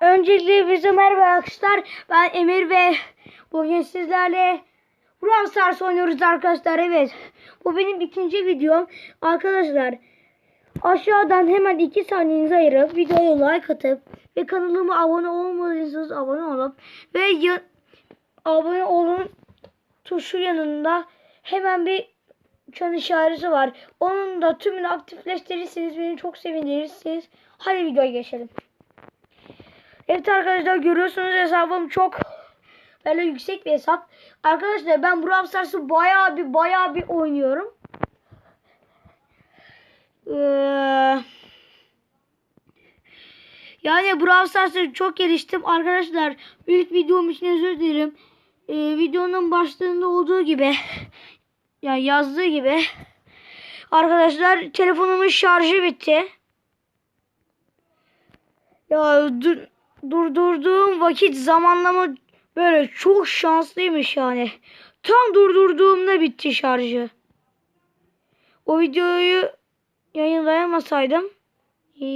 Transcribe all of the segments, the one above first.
Öncelikle bize merhaba arkadaşlar. Ben Emir ve bugün sizlerle Brawl Stars oynuyoruz arkadaşlar. Evet. Bu benim ikinci videom. Arkadaşlar aşağıdan hemen iki saniyenizi ayırıp videoya like atıp ve kanalıma abone olmadıysanız abone olup ve ya- abone olun tuşu yanında hemen bir çan işareti var. Onun da tümünü aktifleştirirseniz beni çok sevindirirsiniz. Hadi videoya geçelim. Evet arkadaşlar görüyorsunuz hesabım çok böyle yüksek bir hesap. Arkadaşlar ben Brawl Stars'ı bayağı bir bayağı bir oynuyorum. Ee, yani Brawl Stars'ı çok geliştim. Arkadaşlar ilk videom için özür dilerim. Ee, videonun başlığında olduğu gibi yani yazdığı gibi arkadaşlar telefonumun şarjı bitti. Ya dur, durdurduğum vakit zamanlama böyle çok şanslıymış yani. Tam durdurduğumda bitti şarjı. O videoyu yayınlayamasaydım ee,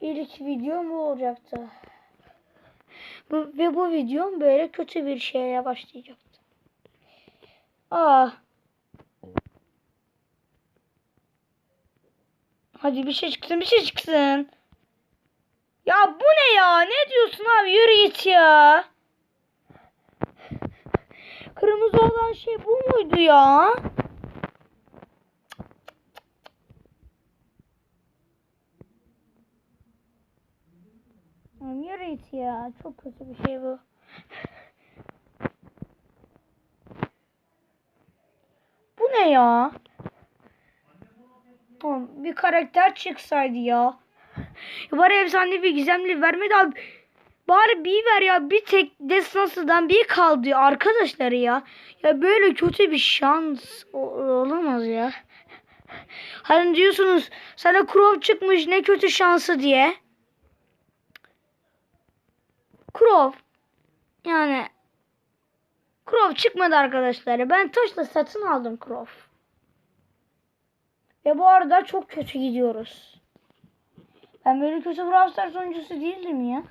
ilk videom bu olacaktı. Ve bu videom böyle kötü bir şeye başlayacaktı. Aa. Hadi bir şey çıksın bir şey çıksın. Ya bu ne ya? Ne diyorsun abi? Yürü git ya. Kırmızı olan şey bu muydu ya? Yürü git ya. Çok kötü bir şey bu. Bu ne ya? Oğlum, bir karakter çıksaydı ya. bari efsane bir gizemli vermedi abi. Bari bir ver ya. Bir tek destansıdan bir kaldı arkadaşları ya. Ya böyle kötü bir şans olamaz ya. Hani diyorsunuz sana Crow çıkmış ne kötü şansı diye. Crow yani Crow çıkmadı arkadaşlar. Ben taşla satın aldım Crow. Ve bu arada çok kötü gidiyoruz. Ben böyle kötü Brawl Stars oyuncusu değildim ya.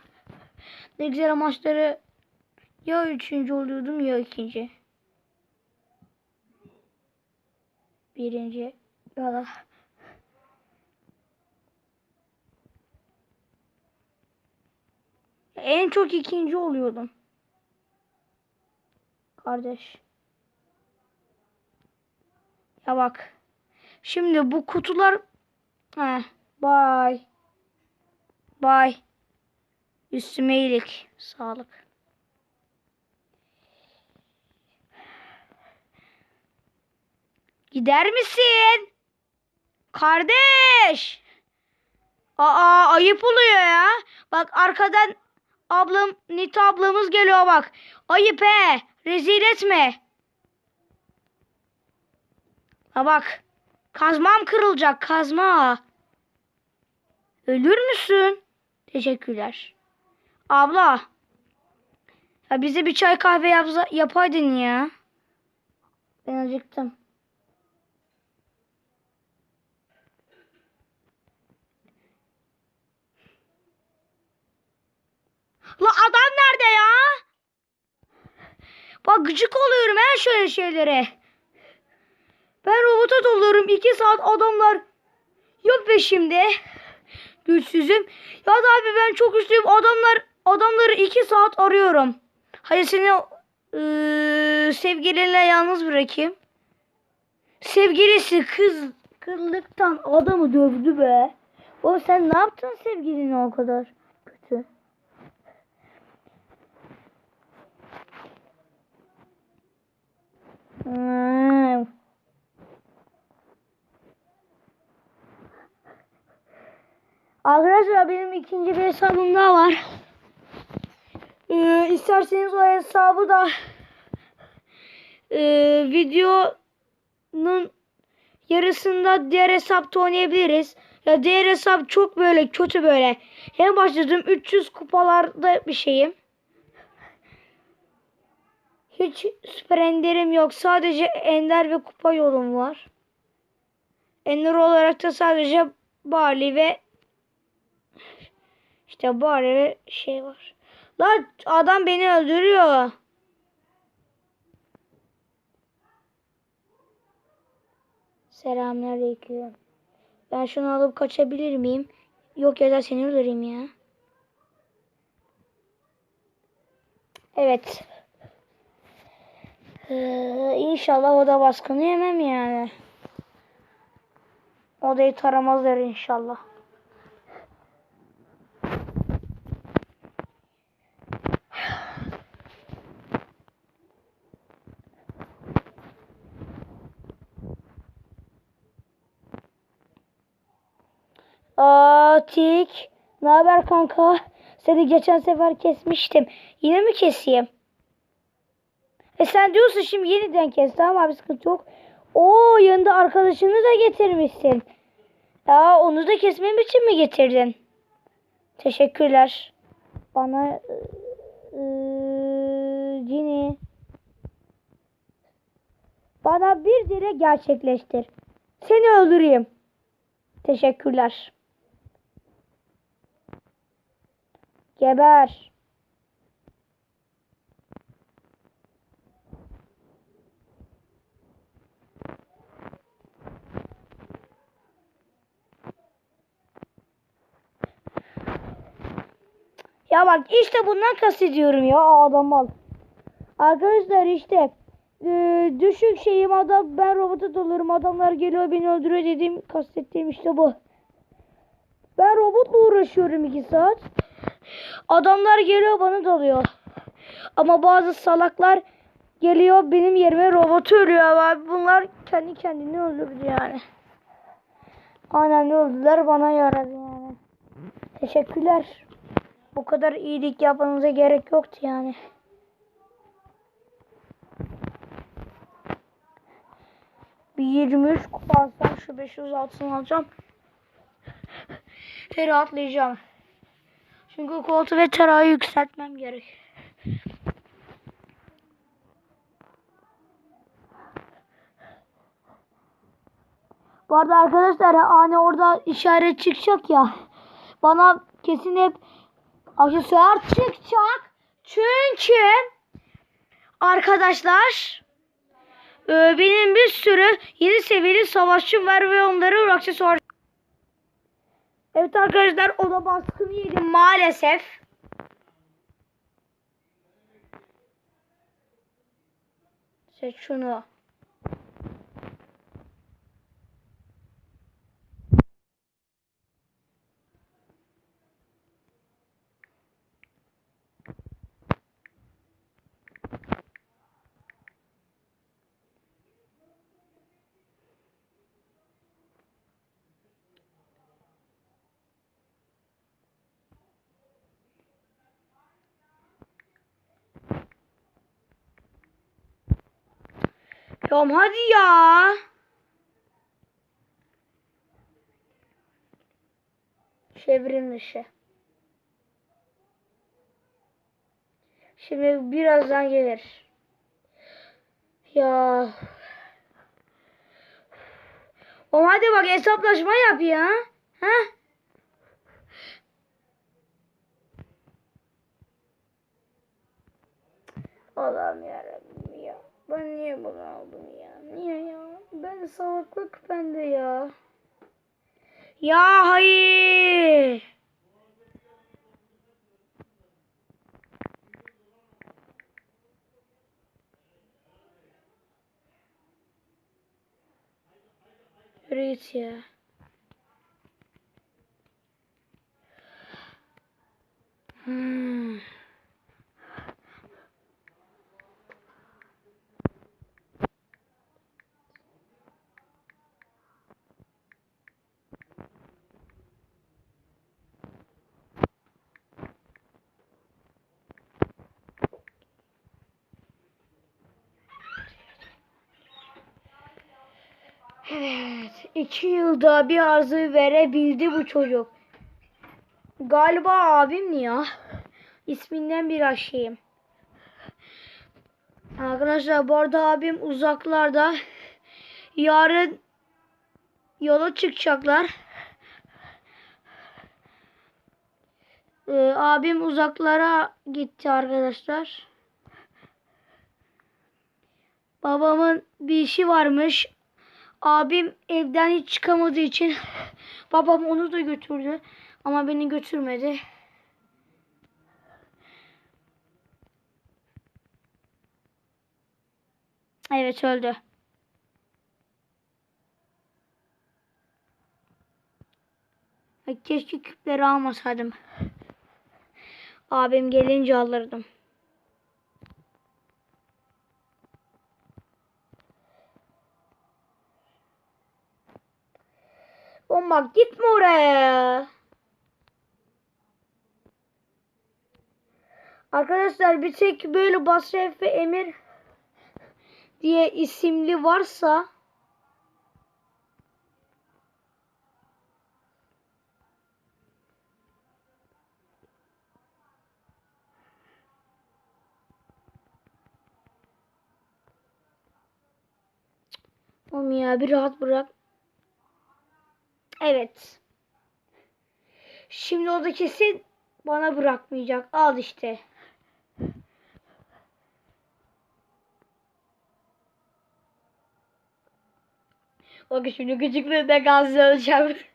Ne güzel maçları ya üçüncü oluyordum ya ikinci. Birinci da en çok ikinci oluyordum. Kardeş. Ya bak. Şimdi bu kutular Heh, bay. Bay. Üstüme iyilik. Sağlık. Gider misin? Kardeş. Aa ayıp oluyor ya. Bak arkadan ablam Nita ablamız geliyor bak. Ayıp he. Rezil etme. Ha bak. Kazmam kırılacak kazma. Ölür müsün? Teşekkürler. Abla. Ya bize bir çay kahve yapsa, yapaydın ya. Ben acıktım. La adam nerede ya? Bak gıcık oluyorum her şöyle şeylere. Ben robota doluyorum. iki saat adamlar yok peşimde. Güçsüzüm. Ya da abi ben çok güçlüyüm. Adamlar adamları iki saat arıyorum. Hadi seni eee sevgilinle yalnız bırakayım. Sevgilisi kız kırlıktan adamı dövdü be. Oğlum sen ne yaptın sevgiline o kadar kötü? Hmm. Arkadaşlar benim ikinci bir hesabım daha var. Ee, isterseniz o hesabı da e, videonun yarısında diğer hesapta oynayabiliriz. Ya diğer hesap çok böyle kötü böyle. Hem başladım 300 kupalarda bir şeyim. Hiç süper enderim yok. Sadece ender ve kupa yolum var. Ender olarak da sadece Barley ve ve şey var. Lan adam beni öldürüyor. Selamünaleyküm. Ben şunu alıp kaçabilir miyim? Yok ya da seni öldüreyim ya. Evet. Ee, inşallah oda baskını yemem yani. Odayı taramazlar inşallah. Atik. Ne haber kanka? Seni geçen sefer kesmiştim. Yine mi keseyim? E sen diyorsun şimdi yeniden kes. Tamam abi sıkıntı yok. Oo yanında arkadaşını da getirmişsin. Ya onu da kesmem için mi getirdin? Teşekkürler. Bana eee Cini bana bir dilek gerçekleştir. Seni öldüreyim. Teşekkürler. Geber. Ya bak işte bundan kastediyorum ya adam al. Arkadaşlar işte e, düşük şeyim adam ben robota dolurum adamlar geliyor beni öldürüyor dediğim kastettiğim işte bu. Ben robotla uğraşıyorum iki saat. Adamlar geliyor bana dalıyor. Ama bazı salaklar geliyor benim yerime robotu ölüyor abi. Bunlar kendi kendini öldürdü yani. Aynen öldüler bana yaradı yani. Teşekkürler. Bu kadar iyilik yapmanıza gerek yoktu yani. Bir 23 kupa alsam şu 500 altın alacağım. Rahatlayacağım. Çünkü koltuğu ve tarayı yükseltmem gerek. Bu arada arkadaşlar hani orada işaret çıkacak ya. Bana kesin hep aksesuar çıkacak. Çünkü arkadaşlar e, benim bir sürü yeni seviyeli savaşçım var ve onları aksesuar Evet arkadaşlar oda baskını yedim maalesef. Seç şunu. Tamam hadi ya. Çevrim dışı. Şimdi birazdan gelir. Ya. Oğlum hadi bak hesaplaşma yap ya. Ha? Allah'ım yarabbim ya. Ben niye bunu aldım ya? Niye ya? Ben salaklık bende ya. Ya hayır. Git ya. Hmm. Evet. iki yılda bir arzı verebildi bu çocuk. Galiba abim ya. İsminden bir şeyim. Arkadaşlar bu arada abim uzaklarda. Yarın yola çıkacaklar. Ee, abim uzaklara gitti arkadaşlar. Babamın bir işi varmış. Abim evden hiç çıkamadığı için babam onu da götürdü. Ama beni götürmedi. Evet öldü. Keşke küpleri almasaydım. Abim gelince alırdım. Bak gitme oraya. Arkadaşlar bir tek böyle Basref ve Emir diye isimli varsa Oğlum ya bir rahat bırak. Evet. Şimdi o da kesin bana bırakmayacak. Al işte. Bak şimdi gıcıklığında gazlı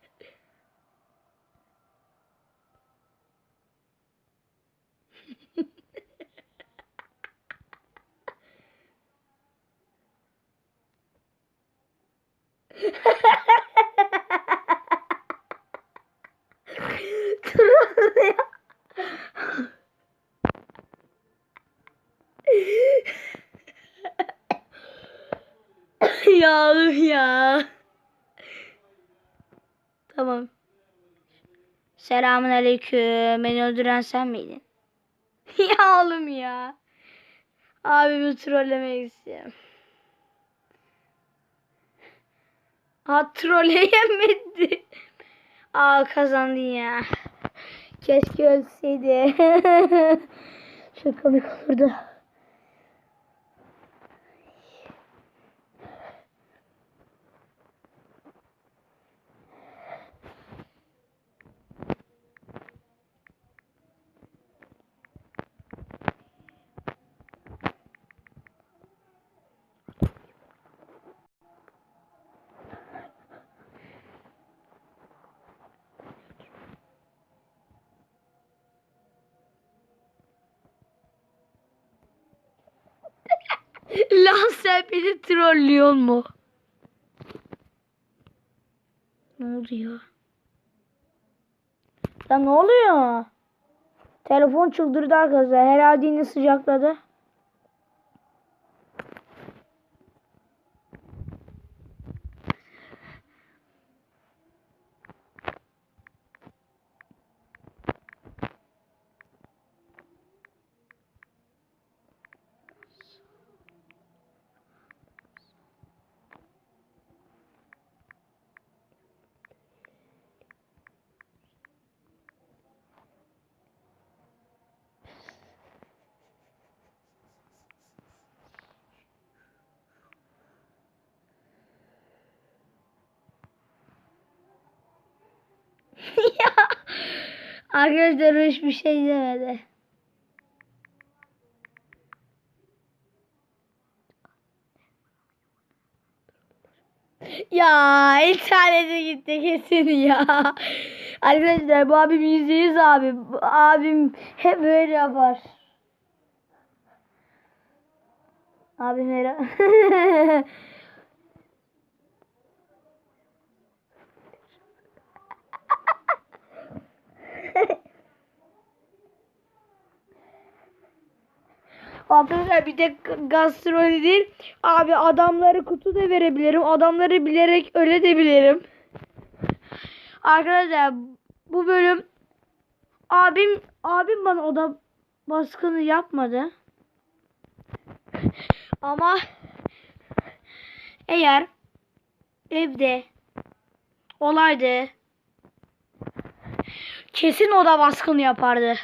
ya ya. Tamam. Selamun aleyküm. Beni öldüren sen miydin? ya oğlum ya. Abimi trollemek istiyorum. Ha trolleyemedi. Aa kazandın ya. Keşke ölseydi. Çok komik olurdu. Lan sen beni trollüyor mu? Ne oldu ya? Ya ne oluyor? Telefon çıldırdı arkadaşlar. Herhalde yine sıcakladı. ya. Arkadaşlar hiçbir şey demedi. Ya internete gitti kesin ya. Arkadaşlar bu abim yüzde yüz abim. Bu Abim hep böyle yapar. Abim her Arkadaşlar bir de gastroli. Abi adamları kutu da verebilirim. Adamları bilerek öyle de bilirim. Arkadaşlar bu bölüm abim abim bana oda baskını yapmadı. Ama eğer evde olaydı kesin oda baskını yapardı.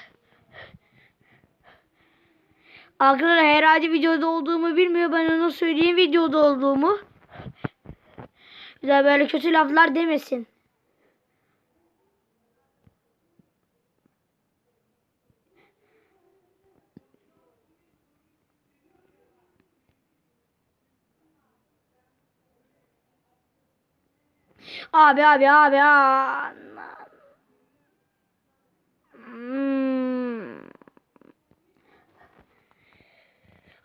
Arkadaşlar herhalde videoda olduğumu bilmiyor. Ben ona söyleyeyim videoda olduğumu. Bize böyle kötü laflar demesin. Abi abi abi abi. Hmm.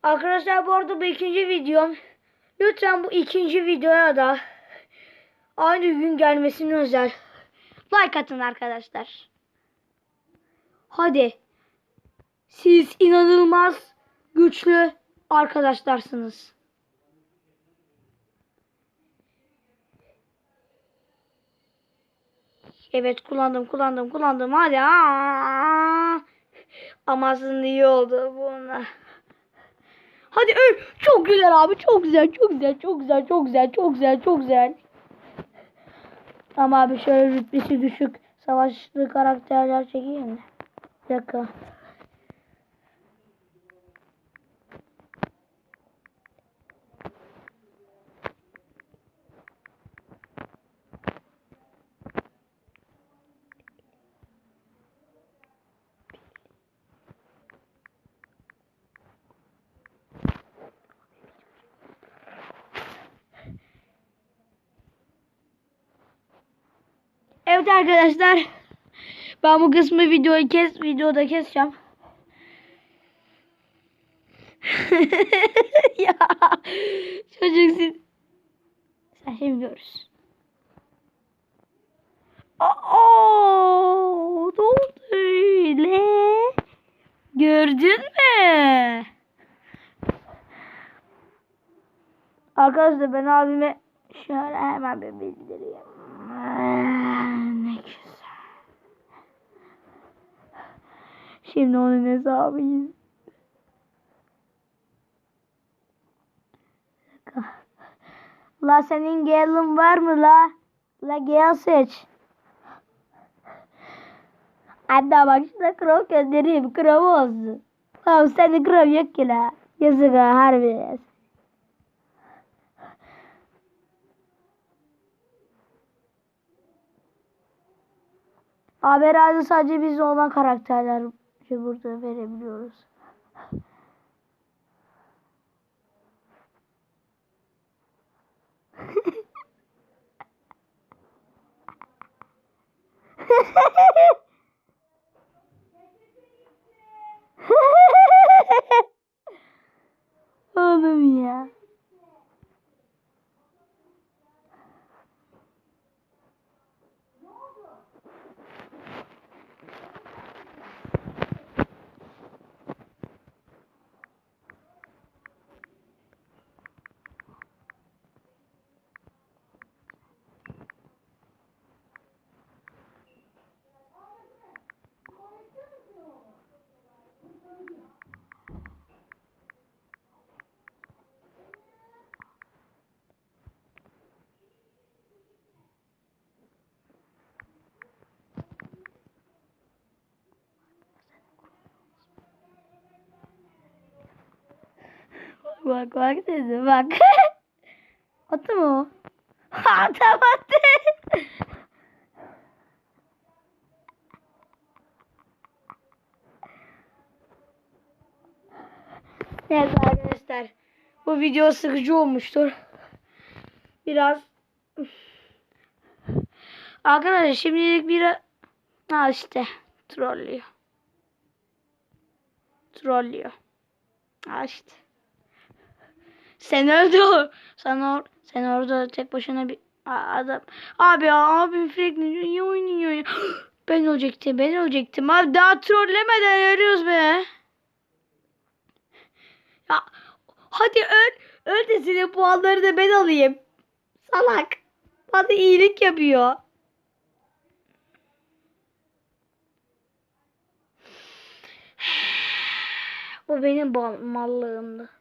Arkadaşlar bu arada bu ikinci videom. Lütfen bu ikinci videoya da aynı gün gelmesini özel. Like atın arkadaşlar. Hadi. Siz inanılmaz güçlü arkadaşlarsınız. Evet kullandım kullandım kullandım hadi. Aa! Ama aslında iyi oldu buna. Hadi öl. Çok güzel abi çok güzel çok güzel çok güzel çok güzel çok güzel çok güzel. Ama abi şöyle rütbesi düşük savaşlı karakterler çekeyim de. Bir dakika. Evet arkadaşlar. Ben bu kısmı videoyu kes videoda keseceğim. ya çocuk siz sen şimdi görürüz. Aa, ne öyle? Gördün mü? Arkadaşlar ben abime şöyle hemen bir bildireyim. Ne güzel. Şimdi onun hesabıyız. La senin gelin var mı la? La gel seç. Hatta bak şurada krov göndereyim. Krov olsun. Tamam sende krov yok ki la. Yazık ha harbi. Abi herhalde sadece biz olan karakterler burada verebiliyoruz. Oğlum ya. Bak bak dedi bak. Attı mı o? Ha tamam attı. Neyse arkadaşlar. Bu video sıkıcı olmuştur. Biraz. Arkadaşlar şimdilik bir ha işte trollüyor. Trollüyor. Ha işte. Sen öldü o. Sen or sen orada tek başına bir adam. Abi ya abim sürekli niye oynuyor ya? Ben olacaktım ben olacaktım. Abi daha trollemeden arıyoruz be. Ya hadi öl. Öl de senin puanları da ben alayım. Salak. Bana iyilik yapıyor. Bu benim mallığımdı.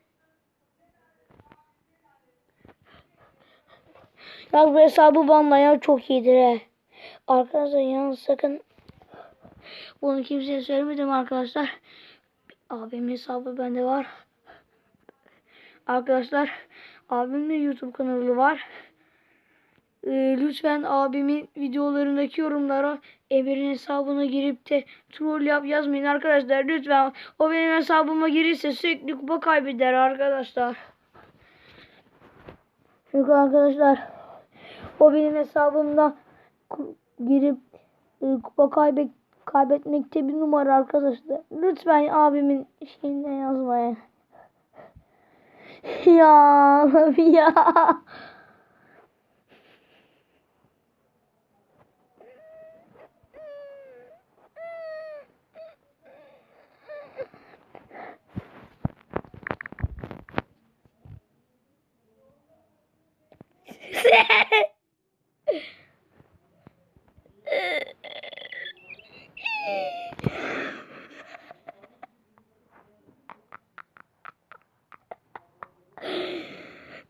Ya bu hesabı banlayan çok iyidir he. Arkadaşlar yalnız sakın bunu kimseye söylemedim arkadaşlar. Abimin hesabı bende var. Arkadaşlar abimin YouTube kanalı var. e, lütfen abimin videolarındaki yorumlara Emir'in hesabına girip de troll yap yazmayın arkadaşlar. Lütfen o benim hesabıma girirse sürekli kupa kaybeder arkadaşlar. Çünkü arkadaşlar o benim hesabımda girip e, kupa kaybet kaybetmekte bir numara arkadaşlar. Lütfen abimin şeyine yazmayın. ya ya.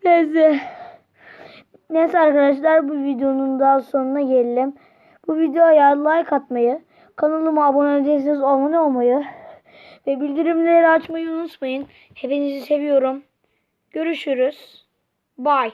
Neyse. Neyse arkadaşlar bu videonun daha sonuna gelelim. Bu videoya like atmayı, kanalıma abone değilseniz abone olmayı ve bildirimleri açmayı unutmayın. Hepinizi seviyorum. Görüşürüz. Bye.